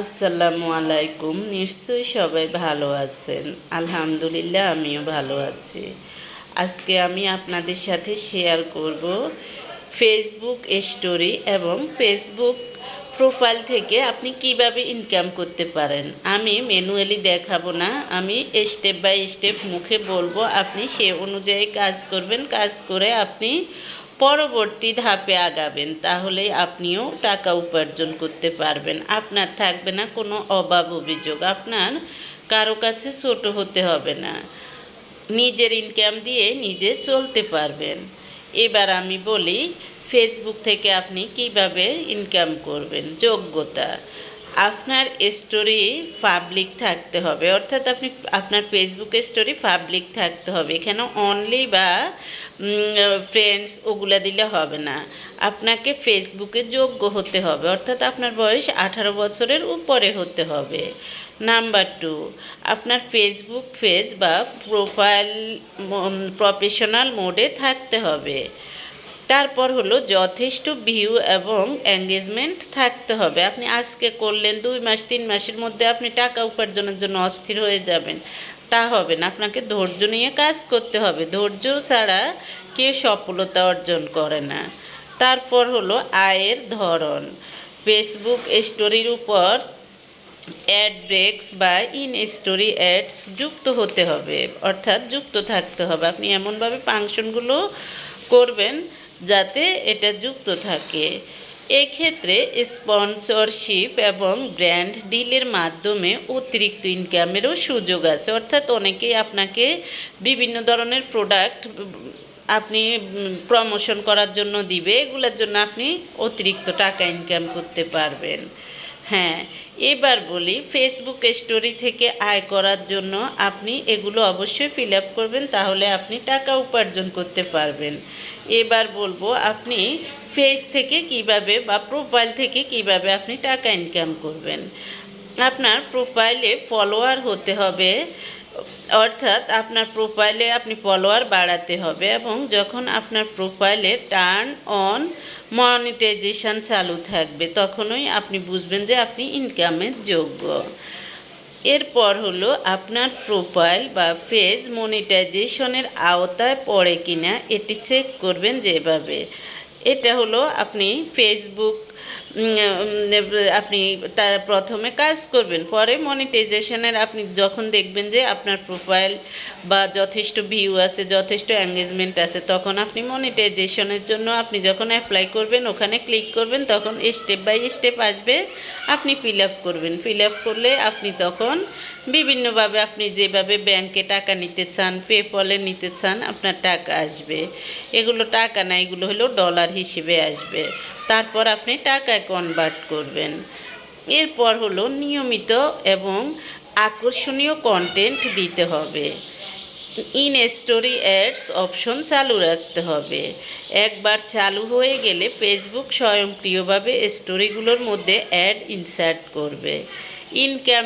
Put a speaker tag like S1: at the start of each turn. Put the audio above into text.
S1: আসসালামু আলাইকুম। নিশ্চয়ই সবাই ভালো আছেন। আলহামদুলিল্লাহ, আমিও ভালো আছি। আজকে আমি আপনাদের সাথে শেয়ার করব ফেসবুক স্টোরি এবং ফেসবুক প্রোফাইল থেকে আপনি কীভাবে ইনকাম করতে পারেন। আমি ম্যানুয়ালি দেখাবো না, আমি স্টেপ বাই স্টেপ মুখে বলব, আপনি সে অনুযায়ী কাজ করবেন, কাজ করে আপনি পরবর্তী ধাপে আগাবেন, তাহলেই আপনিও টাকা উপার্জন করতে পারবেন। আপনার থাকবে না কোনো অভাব অভিযোগ, আপনার কারও কাছে ছোট হতে হবে না। নিজের ইনকাম দিয়ে নিজে চলতে পারবেন। এবার আমি বলি ফেসবুক থেকে আপনি কীভাবে ইনকাম করবেন? যোগ্যতা। আপনার স্টোরি পাবলিক থাকতে হবে, অর্থাৎ আপনি, আপনার ফেসবুকে স্টোরি পাবলিক থাকতে হবে। এখানে অনলি বা ফ্রেন্ডস ওগুলা দিলে হবে না। আপনাকে ফেসবুকে যোগ্য হতে হবে, অর্থাৎ আপনার বয়স আঠারো বছরের উপরে হতে হবে। নাম্বার টু আপনার ফেসবুক পেজ বা প্রোফাইল প্রফেশনাল মোডে থাকতে হবে। তারপর হলো যথেষ্ট ভিউ এবং এঙ্গেজমেন্ট থাকতে হবে। আপনি আজকে করলেন, দুই মাস, তিন মাসের মধ্যে আপনি টাকা উপার্জনের জন্য অস্থির হয়ে যাবেন। তা হবে না। আপনাকে ধৈর্য নিয়ে কাজ করতে হবে। ধৈর্য ছাড়া কেউ সফলতা অর্জন করে না। তারপর হলো আয়ের ধরন। ফেসবুক স্টোরির উপর অ্যাড ব্রেক্স বা ইন স্টোরি অ্যাডস যুক্ত হতে হবে। অর্থাৎ যুক্ত থাকতে হবে। আপনি এমনভাবে ফাংশনগুলো করবেন যাতে এটা যুক্ত থাকে। এক্ষেত্রে স্পন্সরশিপ এবং ব্র্যান্ড ডিলের মাধ্যমে অতিরিক্ত ইনকামেরও সুযোগ আছে। অর্থাৎ অনেকেই আপনাকে বিভিন্ন ধরনের প্রোডাক্ট আপনি প্রমোশন করার জন্য দিবে। এগুলোর জন্য আপনি অতিরিক্ত টাকা ইনকাম করতে পারবেন। হ্যাঁ এবার বলি ফেসবুক স্টোরি থেকে আয় করার জন্য আপনি এগুলো অবশ্যই ফিল আপ করবেন, তাহলে আপনি টাকা উপার্জন করতে পারবেন। এবার বলব, আপনি ফেস থেকে কীভাবে বা প্রোফাইল থেকে কীভাবে আপনি টাকা ইনকাম করবেন। আপনার প্রোফাইলে ফলোয়ার হতে হবে, অর্থাৎ আপনার প্রোফাইলে আপনি ফলোয়ার বাড়াতে হবে এবং যখন আপনার প্রোফাইলে টার্ন অন মনিটাইজেশান চালু থাকবে, তখনই আপনি বুঝবেন যে আপনি ইনকামের যোগ্য। এরপর হলো আপনার প্রোফাইল বা ফেজ মনিটাইজেশনের আওতায় পড়ে কিনা, এটি চেক করবেন যেভাবে। এটা হলো আপনি ফেসবুক আপনি তার প্রথমে কাজ করবেন। পরে মনিটাইজেশনের আপনি যখন দেখবেন যে আপনার প্রোফাইল বা যথেষ্ট ভিউ আছে, যথেষ্ট এঙ্গেজমেন্ট আছে, তখন আপনি মনিটাইজেশনের জন্য আপনি যখন অ্যাপ্লাই করবেন, ওখানে ক্লিক করবেন, তখন স্টেপ বাই স্টেপ আসবে, আপনি ফিল আপ করবেন। ফিল আপ করলে আপনি তখন বিভিন্নভাবে আপনি যেভাবে ব্যাংকে টাকা নিতে চান পেপলে নিতে চান, আপনার টাকা আসবে। এগুলো টাকা না, এগুলো হলো ডলার হিসেবে আসবে। তারপর আপনি টাকায় কনভার্ট করবেন। এরপর হলো নিয়মিত এবং আকর্ষণীয় কন্টেন্ট দিতে হবে। ইন স্টোরি অ্যাডস অপশন চালু রাখতে হবে। একবার চালু হয়ে গেলে ফেসবুক স্বয়ংক্রিয়ভাবে স্টোরিগুলোর মধ্যে অ্যাড ইনসার্ট করবে। ইনকাম